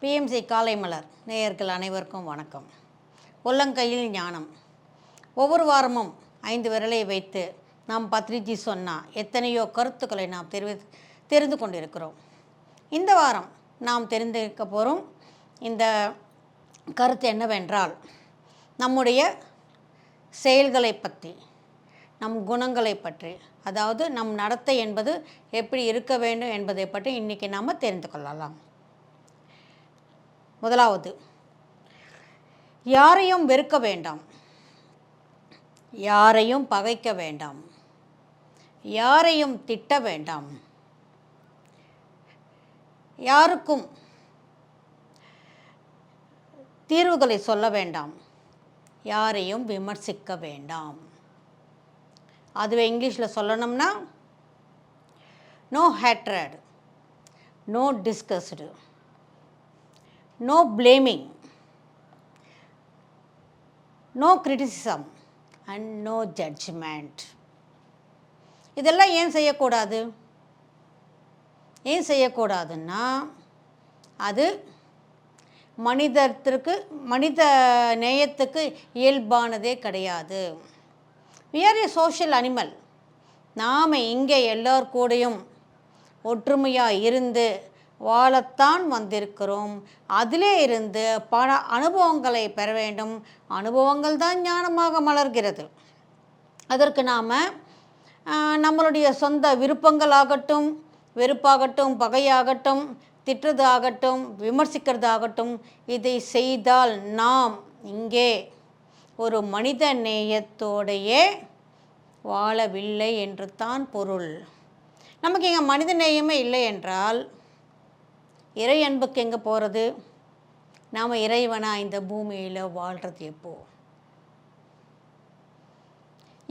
BMC காலை மலர் நேயர்கள் அனைவருக்கும் வணக்கம். உள்ளங்கையில் ஞானம். ஒவ்வொரு வாரமும் ஐந்து விரலை வைத்து நாம் பத்ரிஜி சொன்னால் எத்தனையோ கருத்துக்களை நாம் தெரிவி தெரிந்து கொண்டிருக்கிறோம். இந்த வாரம் நாம் தெரிந்திருக்க போகிறோம் இந்த கருத்து என்னவென்றால் நம்முடைய செயல்களை பற்றி. நம் குணங்களை பற்றி அதாவது நம் நடத்தை என்பது எப்படி இருக்க வேண்டும் என்பதை பற்றி இன்றைக்கி நாம் தெரிந்து கொள்ளலாம். முதலாவது யாரையும் வெறுக்க வேண்டாம். யாரையும் பகைக்க வேண்டாம். யாரையும் திட்ட வேண்டாம். யாருக்கும் தீர்வுகளை சொல்ல வேண்டாம். யாரையும் விமர்சிக்க வேண்டாம். அதுவே இங்கிலீஷில் சொல்லணும்னா no hatred no disgust no blaming no criticism and no judgement இதெல்லாம் ஏன் செய்யக்கூடாது? ஏன் செய்யக்கூடாதுன்னா அது மனிதத்திற்கு மனித நேயத்துக்கு இயல்பானதே கிடையாது. We are சோஷியல் அனிமல் நாம் இங்கே எல்லோர் கூடயும் ஒற்றுமையாக இருந்து வாழத்தான் வந்திருக்கிறோம். அதிலே இருந்து பல அனுபவங்களை பெற வேண்டும். அனுபவங்கள் தான் ஞானமாக மலர்கிறது. அதற்கு நாம் நம்மளுடைய சொந்த விருப்பங்களாகட்டும் வெறுப்பாகட்டும் பகையாகட்டும் திட்டுறது ஆகட்டும் விமர்சிக்கிறது ஆகட்டும் இதை செய்தால் நாம் இங்கே ஒரு மனித நேயத்தோடையே வாழவில்லை என்று தான் பொருள். நமக்கு இங்கே மனித நேயமே இல்லை என்றால் இறை அன்புக்கு எங்கே போகிறது நாம் இறைவனாக இந்த பூமியில் வாழ்கிறது எப்போ?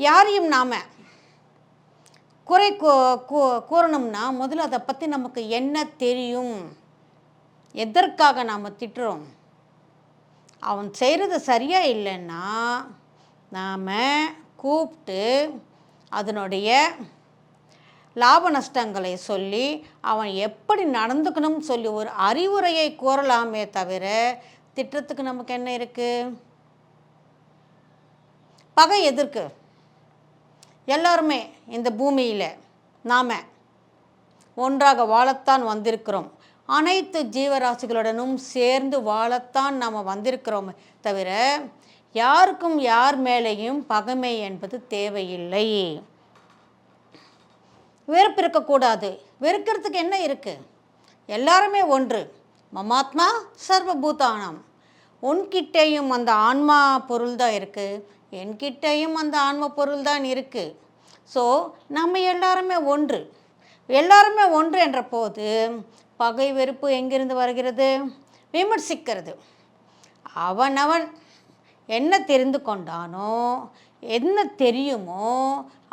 யாரையும் நாம் குறை கூறணும்னா முதல்ல அதை பற்றி நமக்கு என்ன தெரியும்? எதற்காக நாம் திட்டுறோம்? அவன் செய்கிறது சரியாக இல்லைன்னா நாம் கூப்பிட்டு அதனுடைய லாப நஷ்டங்களை சொல்லி அவன் எப்படி நடந்துக்கணும்னு சொல்லி ஒரு அறிவுரையை கூறலாமே தவிர திட்டத்துக்கு நமக்கு என்ன இருக்குது பகை எதிர்க்கு எல்லாருமே இந்த பூமியில் நாம் ஒன்றாக வாழத்தான் வந்திருக்கிறோம். அனைத்து ஜீவராசிகளுடனும் சேர்ந்து வாழத்தான் நாம் வந்திருக்கிறோம் தவிர யாருக்கும் யார் மேலேயும் பகைமை என்பது தேவையில்லை. வெறுப்பு இருக்கக்கூடாது. வெறுக்கிறதுக்கு என்ன இருக்குது எல்லாருமே ஒன்று. மமாத்மா சர்வபூதானம். உன்கிட்டேயும் அந்த ஆன்மா பொருள் தான் இருக்குது என்கிட்டேயும் அந்த ஆன்ம பொருள் தான் இருக்குது ஸோ நம்ம எல்லாருமே ஒன்று. எல்லாருமே ஒன்று என்ற போது பகை வெறுப்பு எங்கிருந்து வருகிறது? விமர்சிக்கிறது. அவனவன் என்ன தெரிந்து கொண்டானோ என்ன தெரியுமோ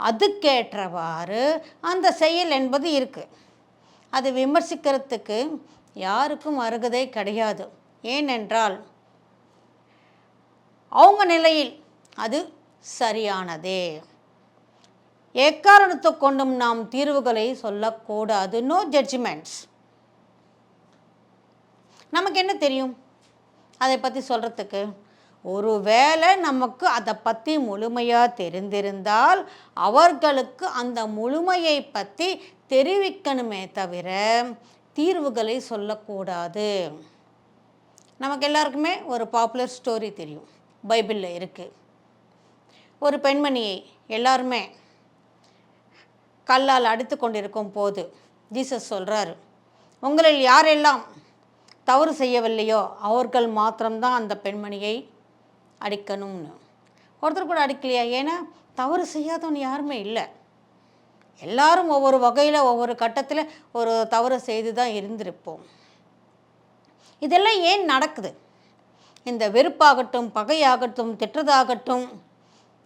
அதுக்கேற்றவாறு அந்த செயல் என்பது இருக்குது அது விமர்சிக்கிறதுக்கு யாருக்கும் அருகதை கிடையாது. ஏனென்றால் அவங்க நிலையில் அது சரியானதே. எக்காரணத்தை கொண்டும் நாம் தீர்வுகளை சொல்லக்கூடாது. நோ ஜட்ஜ்மெண்ட்ஸ் நமக்கு என்ன தெரியும்? அதை பற்றி சொல்கிறதுக்கு ஒருவேளை நமக்கு அதை பற்றி முழுமையாக தெரிந்திருந்தால் அவர்களுக்கு அந்த முழுமையை பற்றி தெரிவிக்கணுமே தவிர தீர்வுகளை சொல்லக்கூடாது. நமக்கு எல்லாருக்குமே ஒரு பாப்புலர் ஸ்டோரி தெரியும். பைபிளில் இருக்குது ஒரு பெண்மணியை எல்லாருமே கல்லால் அடித்து கொண்டிருக்கும் போது ஜீசஸ் சொல்கிறாரு உங்களில் யாரெல்லாம் தவறு செய்யவில்லையோ அவர்கள் மாத்திரம்தான் அந்த பெண்மணியை அடிக்கணும்னு. ஒருத்தர் கூட அடிக்கலையா? ஏன்னா தவறு செய்யாதவன் யாருமே இல்லை. எல்லாரும் ஒவ்வொரு வகையில் ஒவ்வொரு கட்டத்தில் ஒரு தவறு செய்து தான் இருந்திருப்போம். இதெல்லாம் ஏன் நடக்குது? இந்த வெறுப்பாகட்டும் பகையாகட்டும் திட்டுறதாகட்டும்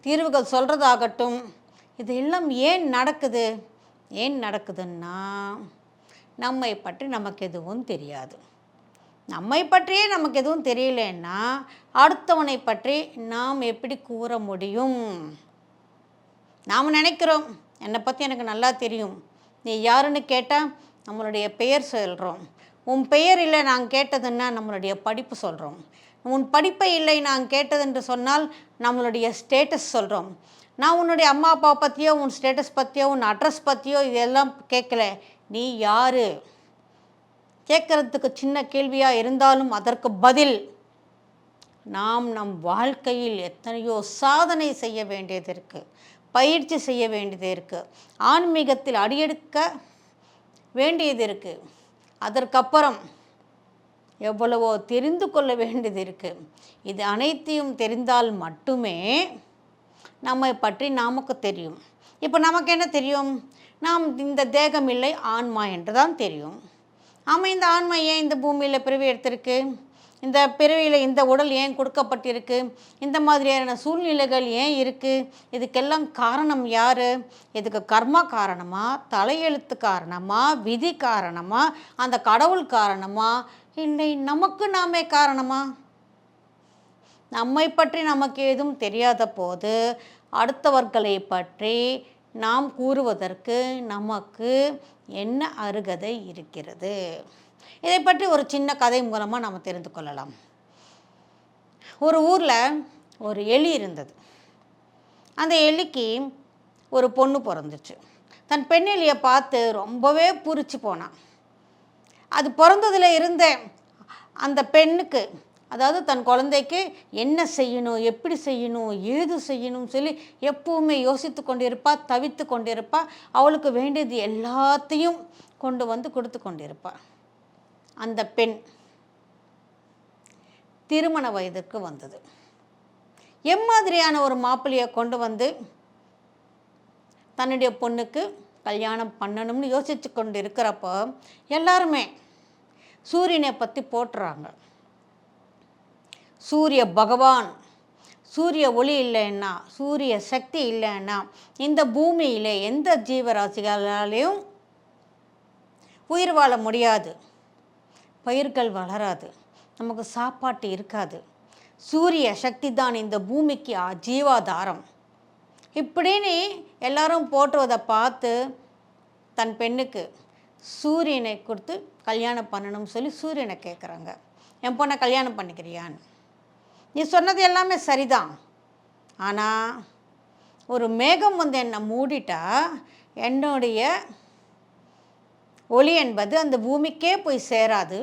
தீர்வுகள் சொல்கிறதாகட்டும் இது எல்லாம் ஏன் நடக்குது? ஏன் நடக்குதுன்னா நம்மை பற்றி நமக்கு எதுவும் தெரியாது. நம்மை பற்றியே நமக்கு எதுவும் தெரியலன்னா அடுத்தவனை பற்றி நாம் எப்படி கூற முடியும்? நாம் நினைக்கிறோம். என்னை பற்றி எனக்கு நல்லா தெரியும். நீ யாருன்னு கேட்டால் நம்மளுடைய பெயர் சொல்கிறோம் உன் பெயர் இல்லை நான் கேட்டதுன்னா நம்மளுடைய படிப்பு சொல்கிறோம் உன் படிப்பை இல்லை நான் கேட்டது என்று சொன்னால் நம்மளுடைய ஸ்டேட்டஸ் சொல்கிறோம் நான் உன்னுடைய அம்மா அப்பா பற்றியோ உன் ஸ்டேட்டஸ் பற்றியோ உன் அட்ரஸ் பற்றியோ இதெல்லாம் கேட்கல. நீ யார்? கேட்குறதுக்கு சின்ன கேள்வியாக இருந்தாலும் அதற்கு பதில் நாம் நம் வாழ்க்கையில் எத்தனையோ சாதனை செய்ய வேண்டியது இருக்குது பயிற்சி செய்ய வேண்டியது இருக்குது ஆன்மீகத்தில் அடியெடுக்க வேண்டியது இருக்குது அதற்கப்புறம் எவ்வளவோ தெரிந்து கொள்ள வேண்டியது இருக்குது இது அனைத்தையும் தெரிந்தால் மட்டுமே நம்மை பற்றி நமக்கு தெரியும். இப்போ நமக்கு என்ன தெரியும்? நாம் இந்த தேகம் இல்லை ஆன்மா என்று தான் தெரியும். ஆமாம் இந்த ஆன்மா ஏன் இந்த பூமியில் பிறவி எடுத்திருக்கு? இந்த பிறவியில் இந்த உடல் ஏன் கொடுக்கப்பட்டிருக்கு? இந்த மாதிரியான சூழ்நிலைகள் ஏன் இருக்குது இதுக்கெல்லாம் காரணம் யார்? இதுக்கு கர்மா காரணமாக தலையெழுத்து காரணமாக விதி காரணமாக அந்த கடவுள் காரணமாக இல்லை நமக்கு நாமே காரணமாக நம்மை பற்றி நமக்கு எதுவும் தெரியாத போது அடுத்தவர்களை பற்றி நாம் கூறுவதற்கு நமக்கு என்ன அருகதை இருக்கிறது? இதை பற்றி ஒரு சின்ன கதை மூலமாக நம்ம தெரிந்து கொள்ளலாம். ஒரு ஊரில் ஒரு எலி இருந்தது. அந்த எலிக்கு ஒரு பொண்ணு பிறந்துச்சு. தன் பெண் எலியை பார்த்து ரொம்பவே பூரிச்சு போனான் அது பிறந்ததில் இருந்த அந்த பெண்ணுக்கு அதாவது தன் குழந்தைக்கு என்ன செய்யணும் எப்படி செய்யணும் ஏது செய்யணும்னு சொல்லி எப்பவுமே யோசித்து கொண்டிருப்பா தவித்து கொண்டிருப்பா. அவளுக்கு வேண்டியது எல்லாத்தையும் கொண்டு வந்து கொடுத்து கொண்டிருப்பா. அந்த பெண் திருமண வயதுக்கு வந்தது. எம்மாதிரியான ஒரு மாப்பிள்ளையை கொண்டு வந்து தன்னுடைய பொண்ணுக்கு கல்யாணம் பண்ணணும்னு யோசித்து கொண்டு இருக்கிறப்போ எல்லாருமே சூரியனை பற்றி போட்டுறாங்க. சூரிய பகவான். சூரிய ஒளி இல்லைன்னா சூரிய சக்தி இல்லைன்னா இந்த பூமியில் எந்த ஜீவராசிகளாலேயும் உயிர் வாழ முடியாது. பயிர்கள் வளராது. நமக்கு சாப்பாட்டு இருக்காது. சூரிய சக்தி தான் இந்த பூமிக்கு ஜீவாதாரம். இப்படின்னு எல்லாரும் போட்டுவதை பார்த்து தன் பெண்ணுக்கு சூரியனை கொடுத்து கல்யாணம் பண்ணணும்னு சொல்லி சூரியனை கேட்குறாங்க என் பொண்ணை கல்யாணம் பண்ணிக்கிறியான்னு? நீ சொன்னது எல்லாமே சரிதான். ஆனால் ஒரு மேகம் வந்து என்னை மூடிட்டா என்னுடைய ஒளி என்பது அந்த பூமிக்கே போய் சேராது.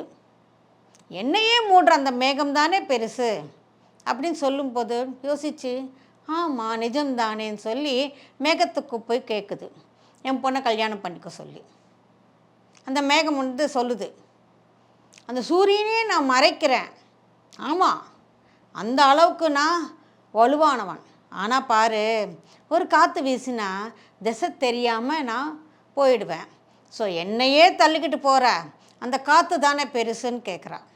என்னையே மூடுற அந்த மேகம் தானே பெருசு? அப்படின்னு சொல்லும்போது யோசிச்சு ஆமாம் நிஜம்தானேன்னு சொல்லி மேகத்துக்கு போய் கேட்குது என் பொண்ணை கல்யாணம் பண்ணிக்க சொல்லி. அந்த மேகம் வந்து சொல்லுது அந்த சூரியனே நான் மறைக்கிறேன். ஆமாம் அந்த அளவுக்கு நான் வலுவானவன். ஆனால் பாரு ஒரு காற்று வீசினா திசை தெரியாமல் நான் போயிடுவேன். ஸோ என்னையே தள்ளிக்கிட்டு போகிற அந்த காற்று தானே பெருசுன்னு கேட்குறான்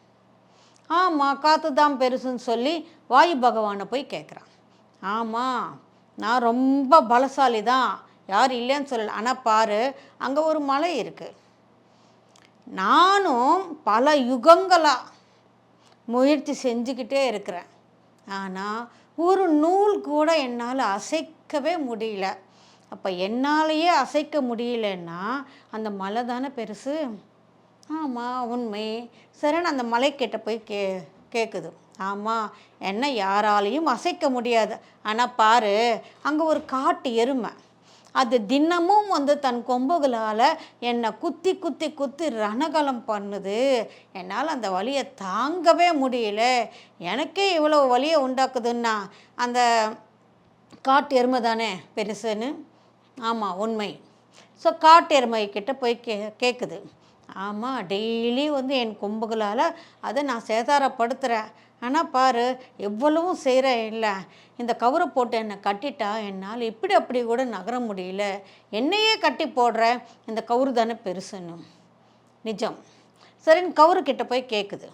ஆமாம் காற்று தான் பெருசுன்னு சொல்லி வாயு பகவானை போய் கேட்குறான் ஆமாம் நான் ரொம்ப பலசாலி தான் யார் இல்லைன்னு சொல்லலை. ஆனால் பாரு அங்கே ஒரு மலை இருக்குது நானும் பல யுகங்களாக முயற்சி செஞ்சுக்கிட்டே இருக்கிறேன். ஆனால் ஒரு நூல் கூட என்னால் அசைக்கவே முடியல. அப்போ என்னாலேயே அசைக்க முடியலன்னா அந்த மலை தானே பெருசு? ஆமாம் உண்மை. சரின்னு அந்த மலைக்கிட்ட போய் கே கேட்குது ஆமாம் என்ன யாராலையும் அசைக்க முடியாது. ஆனால் பாரு அங்கே ஒரு காட்டு எருமை. அது தினமும் வந்து தன் கொம்புகளால் என்னை குத்தி குத்தி குத்தி ரணகலம் பண்ணுது. என்னால் அந்த வலியை தாங்கவே முடியல. எனக்கே இவ்வளோ வலியை உண்டாக்குதுன்னா அந்த காட்டு எருமை தானே பெருசுன்னு? ஆமாம் உண்மை. ஸோ காட்டு எருமை கிட்ட போய் கே கேட்குது ஆமாம் டெய்லி வந்து என் கொம்புகளால் அதை நான் சேதாரப்படுத்துகிறேன் ஆனால் பாரு எவ்வளவும் செய்கிறேன் இல்லை. இந்த கவரை போட்டு என்னை கட்டிட்டா என்னால் இப்படி அப்படி கூட நகர முடியல. என்னையே கட்டி போடுற இந்த கவுரு தானே பெருசுன்னு. நிஜம். சரின்னு கவுரு கிட்ட போய் கேட்குது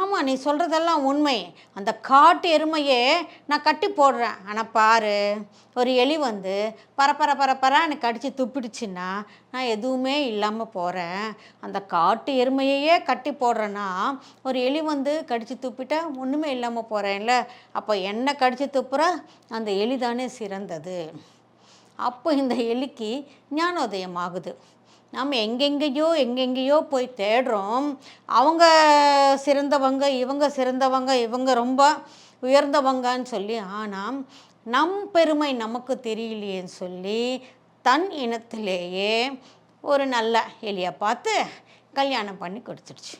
ஆமாம் நீ சொல்கிறதெல்லாம் உண்மை. அந்த காட்டு எருமையே நான் கட்டி போடுறேன். ஆனால் பாரு ஒரு எலி வந்து பரப்பர பரப்பரான்னு கடித்து துப்பிடுச்சுன்னா நான் எதுவுமே இல்லாமல் போகிறேன் அந்த காட்டு எருமையையே கட்டி போடுறேன்னா ஒரு எலி வந்து கடித்து துப்பிட்டா ஒன்றுமே இல்லாமல் போகிறேன்ல அப்போ என்ன கடித்து துப்புற? அந்த எலி தானே சிறந்தது. அப்போ இந்த எலிக்கு ஞானோதயம் ஆகுது. நாம் எங்கெங்கேயோ எங்கெங்கேயோ போய் தேடுறோம். அவங்க சிறந்தவங்க இவங்க சிறந்தவங்க இவங்க ரொம்ப உயர்ந்தவங்கன்னு சொல்லி ஆனால் நம் பெருமை நமக்கு தெரியலையேன்னு சொல்லி தன் இனத்திலேயே ஒரு நல்ல எலியை பார்த்து கல்யாணம் பண்ணி கொடுத்துடுச்சு.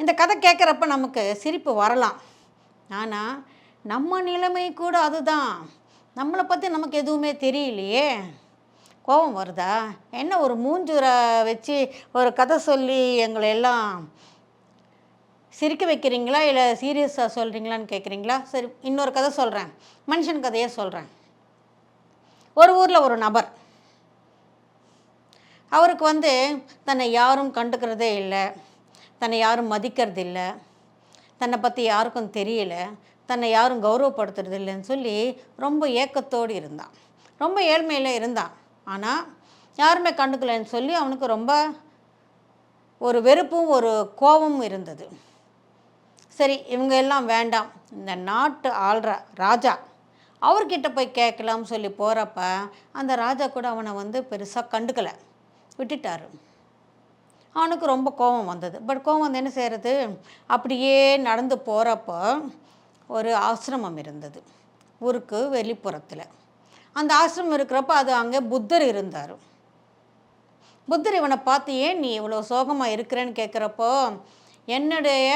இந்த கதை கேட்குறப்ப நமக்கு சிரிப்பு வரலாம். ஆனால் நம்ம நிலைமை கூட அதுதான். நம்மளை பற்றி நமக்கு எதுவுமே தெரியலையே. கோபம் வருதா? என்ன ஒரு மூஞ்சூரை வச்சு ஒரு கதை சொல்லி எங்களை எல்லாம் சிரிக்க வைக்கிறீங்களா? இல்லை சீரியஸாக சொல்கிறீங்களான்னு கேட்குறீங்களா சரி இன்னொரு கதை சொல்கிறேன் மனுஷன் கதையே சொல்கிறேன் ஒரு ஊரில் ஒரு நபர். அவருக்கு வந்து தன்னை யாரும் கண்டுக்கிறதே இல்லை. தன்னை யாரும் மதிக்கிறது இல்லை. தன்னை பற்றி யாருக்கும் தெரியல. தன்னை யாரும் கௌரவப்படுத்துறது இல்லைன்னு சொல்லி ரொம்ப ஏக்கத்தோடு இருந்தான். ரொம்ப ஏழ்மையில் இருந்தான். ஆனால் யாருமே கண்டுக்கலைன்னு சொல்லி அவனுக்கு ரொம்ப ஒரு வெறுப்பும் ஒரு கோபமும் இருந்தது. சரி இவங்க எல்லாம் வேண்டாம். இந்த நாட்டு ஆள்ற ராஜா அவர்கிட்ட போய் கேட்கலாம்னு சொல்லி போகிறப்ப அந்த ராஜா கூட அவனை வந்து பெருசாக கண்டுக்கலை. விட்டுட்டாரு. அவனுக்கு ரொம்ப கோபம் வந்தது. பட் கோபம் வந்து என்ன செய்கிறது அப்படியே நடந்து போகிறப்போ ஒரு ஆசிரமம் இருந்தது. ஊருக்கு வெளிப்புறத்தில். அந்த ஆசிரமம் இருக்கிறப்ப அது அங்கே புத்தர் இருந்தார். புத்தர் இவனை பார்த்து ஏன் நீ இவ்வளோ சோகமாக இருக்கிறேன்னு கேட்குறப்போ என்னுடைய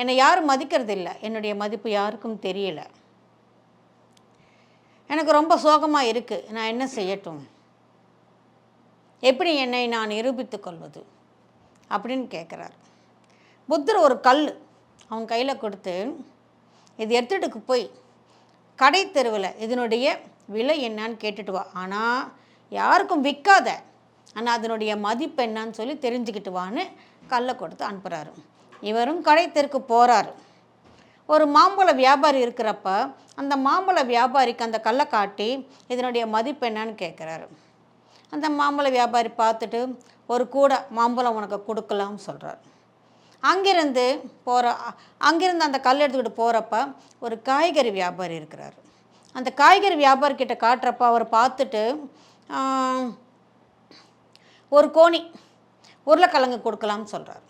என்னை யாரும் மதிக்கிறது இல்லை என்னுடைய மதிப்பு யாருக்கும் தெரியல. எனக்கு ரொம்ப சோகமாக இருக்குது நான் என்ன செய்யட்டும்? எப்படி என்னை நான் நிரூபித்து கொள்வது? அப்படின்னு கேட்குறார் புத்தர் ஒரு கல் அவன் கையில் கொடுத்து இது எடுத்துகிட்டு போய் கடை தெருவில் இதனுடைய விலை என்னன்னு கேட்டுட்டு வா. ஆனால் யாருக்கும் விற்காத ஆனால் அதனுடைய மதிப்பு என்னன்னு சொல்லி தெரிஞ்சுக்கிட்டு வான்னு கல்லை கொடுத்து அனுப்புகிறாரு இவரும் கடை தெருக்கு போகிறாரு ஒரு மாம்பழ வியாபாரி இருக்கிறப்ப அந்த மாம்பழ வியாபாரிக்கு அந்த கல்லை காட்டி இதனுடைய மதிப்பு என்னன்னு கேட்குறாரு அந்த மாம்பழ வியாபாரி பார்த்துட்டு ஒரு கூடை மாம்பழம் உனக்கு கொடுக்கலாம்னு சொல்கிறார் அங்கிருந்து போகிற அங்கிருந்து அந்த கல் எடுத்துக்கிட்டு போகிறப்ப ஒரு காய்கறி வியாபாரி இருக்கிறார். அந்த காய்கறி வியாபாரிக்கிட்ட காட்டுறப்ப அவர் பார்த்துட்டு ஒரு கோணி உருளைக்கிழங்கு கொடுக்கலாம்னு சொல்கிறார்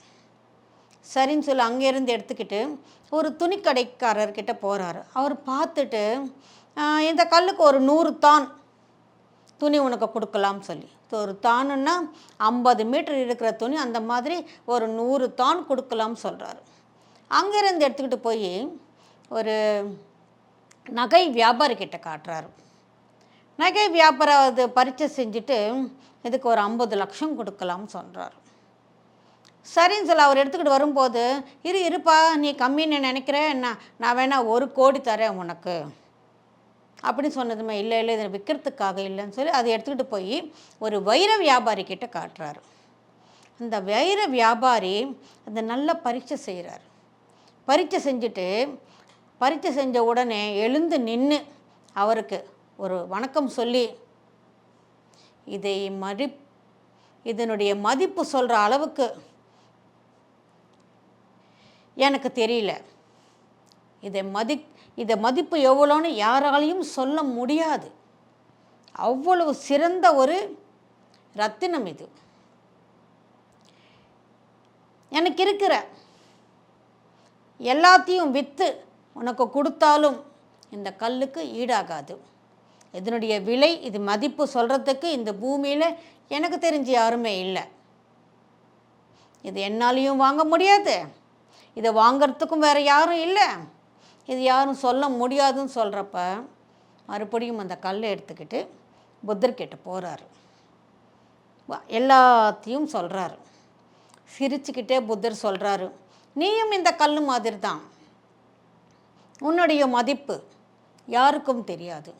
சரின்னு சொல்லி அங்கேருந்து எடுத்துக்கிட்டு ஒரு துணிக்கடைக்காரர்கிட்ட போகிறாரு அவர் பார்த்துட்டு இந்த கல்லுக்கு ஒரு நூறு தான் துணி உனக்கு கொடுக்கலாம்னு சொல்லி. ஒரு தானுன்னா ஐம்பது மீட்டர் இருக்கிற துணி அந்த மாதிரி ஒரு நூறு தான் கொடுக்கலாம்னு சொல்கிறாரு அங்கேருந்து எடுத்துக்கிட்டு போய் ஒரு நகை வியாபாரிக்கிட்ட காட்டுறாரு. நகை வியாபாரம் அது பரீட்சை செஞ்சுட்டு இதுக்கு ஒரு ஐம்பது லட்சம் கொடுக்கலாம்னு சொல்கிறாரு சரின்னு சொல்லி அவர் எடுத்துக்கிட்டு வரும்போது இரு இருப்பா நீ கம்மின்னு நினைக்கிற நான் நான் வேணா ஒரு கோடி தரேன் உனக்கு. அப்படின்னு சொன்னதுமே இல்லை இல்லை இதை விற்கிறதுக்காக இல்லைன்னு சொல்லி அதை எடுத்துக்கிட்டு போய் ஒரு வைர வியாபாரிக்கிட்ட காட்டுறாரு. அந்த வைர வியாபாரி அந்த நல்ல பரீட்சை செய்கிறார் பரீட்சை செஞ்சுட்டு பரீட்சை செஞ்ச உடனே எழுந்து நின்று அவருக்கு ஒரு வணக்கம் சொல்லி இதை மதி இதனுடைய மதிப்பு சொல்கிற அளவுக்கு எனக்கு தெரியல. இதை மதி இதை மதிப்பு எவ்வளோன்னு யாராலையும் சொல்ல முடியாது. அவ்வளவு சிறந்த ஒரு ரத்தினம் இது. எனக்கு இருக்கிற எல்லாத்தையும் விற்று உனக்கு கொடுத்தாலும் இந்த கல்லுக்கு ஈடாகாது. இதனுடைய விலை இது மதிப்பு சொல்கிறதுக்கு இந்த பூமியில் எனக்கு தெரிஞ்சு யாருமே இல்லை. இது என்னாலையும் வாங்க முடியாது. இதை வாங்கிறதுக்கும் வேறு யாரும் இல்லை. இது யாரும் சொல்ல முடியாதுன்னு சொல்கிறப்ப மறுபடியும் அந்த கல்லை எடுத்துக்கிட்டு புத்தர்கிட்ட போகிறாரு எல்லாத்தையும் சொல்கிறாரு சிரிச்சுக்கிட்டே புத்தர் சொல்கிறாரு நீயும் இந்த கல் மாதிரி தான் உன்னுடைய மதிப்பு யாருக்கும் தெரியாது.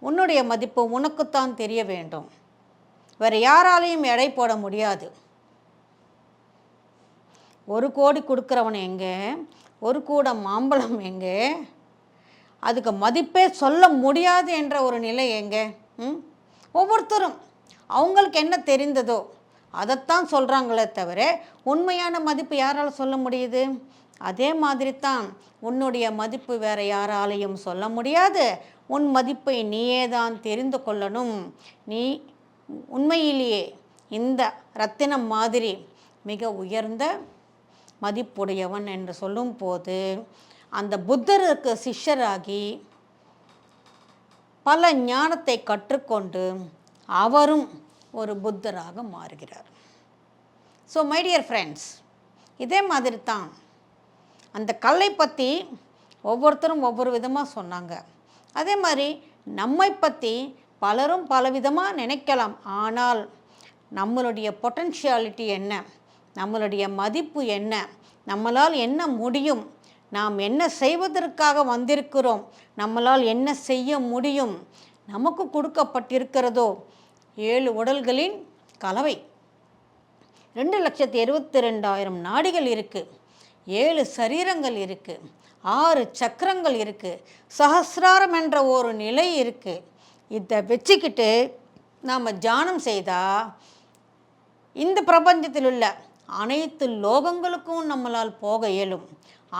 உன்னுடைய மதிப்பு உனக்குத்தான் தெரிய வேண்டும். வேறு யாராலையும் எடை போட முடியாது. ஒரு கோடி கொடுக்குறவன் எங்கே? ஒரு கூட மாம்பழம் எங்கே? அதுக்கு மதிப்பே சொல்ல முடியாது என்ற ஒரு நிலை எங்கே? ம்? ஒவ்வொருத்தரும் அவங்களுக்கு என்ன தெரிந்ததோ அதைத்தான் சொல்கிறாங்களே தவிர உண்மையான மதிப்பு யாரால் சொல்ல முடியுது? அதே மாதிரி தான் உன்னுடைய மதிப்பு வேற யாராலையும் சொல்ல முடியாது. உன் மதிப்பை நீயே தான் தெரிந்து கொள்ளணும். நீ உண்மையிலேயே இந்த ரத்தினம் மாதிரி மிக உயர்ந்த மதிப்புடையவன் என்று சொல்லும்போது அந்த புத்தருக்கு சிஷ்யராகி பல ஞானத்தை கற்றுக்கொண்டு அவரும் ஒரு புத்தராக மாறுகிறார். ஸோ மை டியர் ஃப்ரெண்ட்ஸ் இதே மாதிரி தான் அந்த கல்லை பற்றி ஒவ்வொருத்தரும் ஒவ்வொரு விதமாக சொன்னாங்க. அதே மாதிரி நம்மை பற்றி பலரும் பலவிதமாக நினைக்கலாம். ஆனால் நம்மளுடைய பொட்டன்ஷியாலிட்டி என்ன? நம்மளுடைய மதிப்பு என்ன? நம்மளால் என்ன முடியும்? நாம் என்ன செய்வதற்காக வந்திருக்கிறோம்? நம்மளால் என்ன செய்ய முடியும்? நமக்கு கொடுக்கப்பட்டிருக்கிறதோ? ஏழு உடல்களின் கலவை. ரெண்டு லட்சத்தி இருபத்தி ரெண்டாயிரம் நாடிகள் இருக்குது ஏழு சரீரங்கள் இருக்குது ஆறு சக்கரங்கள் இருக்குது சஹசிராரம் என்ற ஒரு நிலை இருக்குது இதை வச்சுக்கிட்டு நாம் தியானம் செய்தால் இந்த பிரபஞ்சத்தில் உள்ள அனைத்து லோகங்களுக்கும் நம்மளால் போக இயலும்.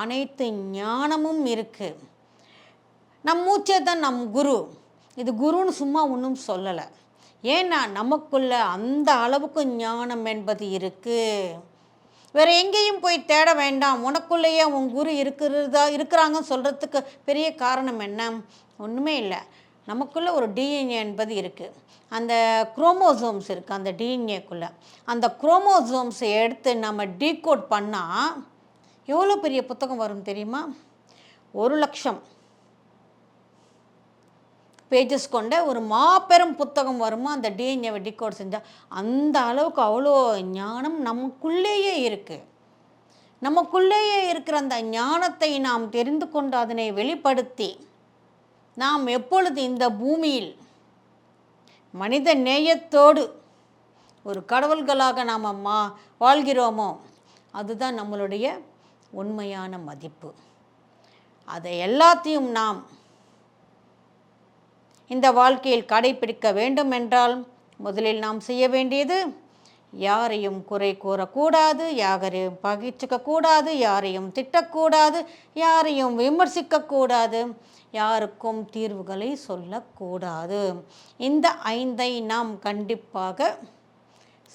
அனைத்து ஞானமும் இருக்குது நம் மூச்சே தான் நம் குரு. இது குருன்னு சும்மா ஒன்றும் சொல்லலை. ஏன்னா நமக்குள்ள அந்த அளவுக்கு ஞானம் என்பது இருக்குது வேறு எங்கேயும் போய் தேட வேண்டாம். உனக்குள்ளேயே உன் குரு இருக்கிறதா இருக்கிறாங்கன்னு சொல்கிறதுக்கு பெரிய காரணம் என்ன? ஒன்றுமே இல்லை. நமக்குள்ளே ஒரு டிஎன்ஏ என்பது இருக்குது அந்த குரோமோசோம்ஸ் இருக்குது அந்த டிஎன்ஏக்குள்ளே அந்த குரோமோசோம்ஸை எடுத்து நம்ம டீகோட் பண்ணால் எவ்வளோ பெரிய புத்தகம் வரும் தெரியுமா? ஒரு லட்சம். பேஜஸ் கொண்ட ஒரு மாபெரும் புத்தகம் வருமா அந்த டிஎன்ஏவை டிகோட் செஞ்சால் அந்த அளவுக்கு அவ்வளோ ஞானம் நமக்குள்ளேயே இருக்குது நமக்குள்ளேயே இருக்கிற அந்த ஞானத்தை நாம் தெரிந்து கொண்டு அதனை வெளிப்படுத்தி நாம் எப்பொழுது இந்த பூமியில் மனித நேயத்தோடு ஒரு கடவுள்களாக நாம் மா வாழ்கிறோமோ அதுதான் நம்மளுடைய உண்மையான மதிப்பு. அதை எல்லாத்தையும் நாம் இந்த வாழ்க்கையில் கடைபிடிக்க வேண்டும் என்றால் முதலில் நாம் செய்ய வேண்டியது யாரையும் குறை கூறக்கூடாது யாரையும் பகிர்ச்சிக்கக்கூடாது யாரையும் திட்டக்கூடாது யாரையும் விமர்சிக்கக்கூடாது யாருக்கும் தீர்வுகளை சொல்லக்கூடாது. இந்த ஐந்தை நாம் கண்டிப்பாக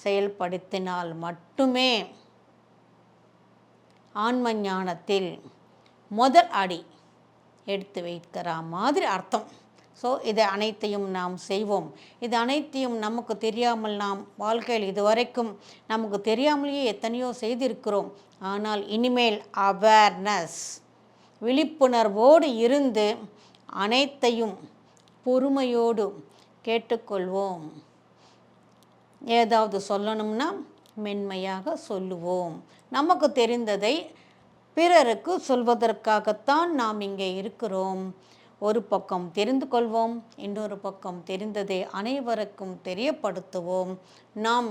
செயல்படுத்தினால் மட்டுமே ஆன்ம ஞானத்தில் முதல் அடி எடுத்து வைக்கிற மாதிரி அர்த்தம். ஸோ இதை அனைத்தையும் நாம் செய்வோம். இது அனைத்தையும் நமக்கு தெரியாமல் நாம் வாழ்க்கையில் இதுவரைக்கும் நமக்கு தெரியாமலேயே எத்தனையோ செய்திருக்கிறோம். ஆனால் இனிமேல் அவேர்னஸ் விழிப்புணர்வோடு இருந்து அனைத்தையும் பொறுமையோடு கேட்டுக்கொள்வோம். ஏதாவது சொல்லணும்னா மென்மையாக சொல்லுவோம். நமக்கு தெரிந்ததை பிறருக்கு சொல்வதற்காகத்தான் நாம் இங்கே இருக்கிறோம். ஒரு பக்கம் தெரிந்து கொள்வோம் இன்னொரு பக்கம் தெரிந்ததை அனைவருக்கும் தெரியப்படுத்துவோம். நாம்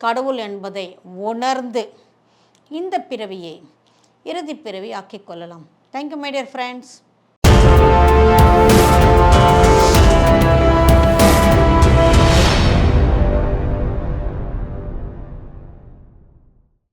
கடவுள் என்பதை உணர்ந்து இந்த பிறவியை இறுதி பிறவி ஆக்கிக்கொள்ளலாம் thank you my dear friends